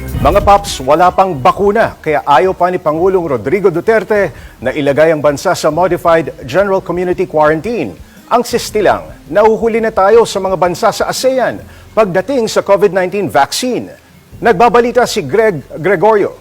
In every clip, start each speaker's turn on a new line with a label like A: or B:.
A: Mga paps, wala pang bakuna kaya ayaw pa ni Pangulong Rodrigo Duterte na ilagay ang bansa sa Modified General Community Quarantine. Ang sistilang, nauhuli na tayo sa mga bansa sa ASEAN pagdating sa COVID-19 vaccine. Nagbabalita si Greg Gregorio.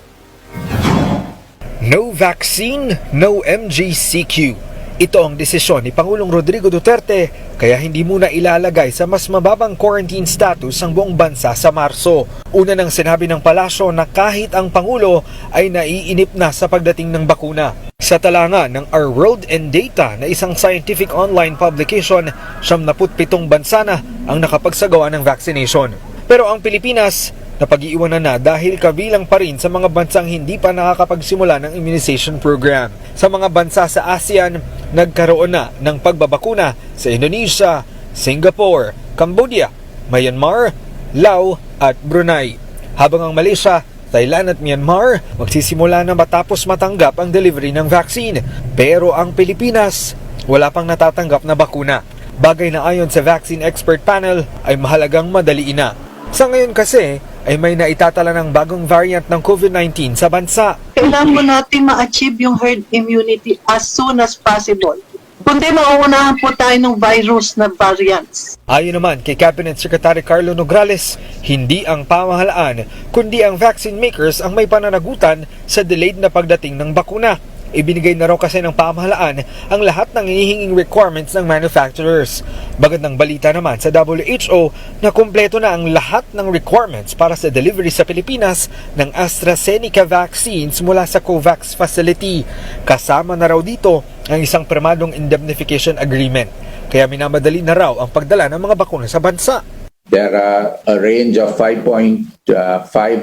B: No vaccine, no MGCQ. Ito ang desisyon ni Pangulong Rodrigo Duterte kaya hindi muna ilalagay sa mas mababang quarantine status ang buong bansa sa Marso. Una nang sinabi ng palasyo na kahit ang Pangulo ay naiinip na sa pagdating ng bakuna. Sa talanga ng Our World and Data na isang scientific online publication, 77 bansa na ang nakapagsagawa ng vaccination. Pero ang Pilipinas, napag-iiwanan na dahil kabilang pa rin sa mga bansang hindi pa nakakapagsimula ng immunization program. Sa mga bansa sa ASEAN, nagkaroon na ng pagbabakuna sa Indonesia, Singapore, Cambodia, Myanmar, Laos at Brunei. Habang ang Malaysia, Thailand at Myanmar magsisimula na matapos matanggap ang delivery ng vaccine. Pero ang Pilipinas, wala pang natatanggap na bakuna. Bagay na ayon sa Vaccine Expert Panel ay mahalagang madaliin na. Sa ngayon kasi ay may naitatala ng bagong variant ng COVID-19 sa bansa.
C: kailangan mo natin ma-achieve yung herd immunity as soon as possible. Kundi mauunahan po tayo ng virus na variants.
B: Ayon naman kay Cabinet Secretary Carlo Nograles, hindi ang pamahalaan kundi ang vaccine makers ang may pananagutan sa delayed na pagdating ng bakuna. Ibinigay na raw kasi ng pamahalaan ang lahat ng hihinging requirements ng manufacturers. Bagad ng balita naman sa WHO na kumpleto na ang lahat ng requirements para sa delivery sa Pilipinas ng AstraZeneca vaccines mula sa COVAX facility. Kasama na raw dito ang isang premadong indemnification agreement. Kaya minamadali na raw ang pagdala ng mga bakuna sa bansa.
D: There are a range of 5.5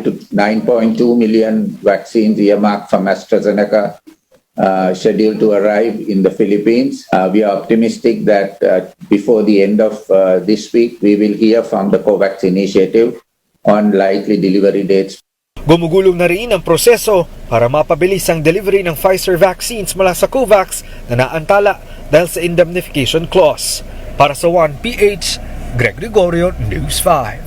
D: to 9.2 million vaccines earmarked from AstraZeneca uh, scheduled to arrive in the Philippines. Uh, we are optimistic that uh, before the end of uh, this week, we will hear from the COVAX initiative on likely delivery dates
B: Gumugulong na rin ang proseso para mapabilis ang delivery ng Pfizer vaccines mula sa COVAX na naantala dahil sa indemnification clause. Para sa 1PH, Greg Gregorio, News 5.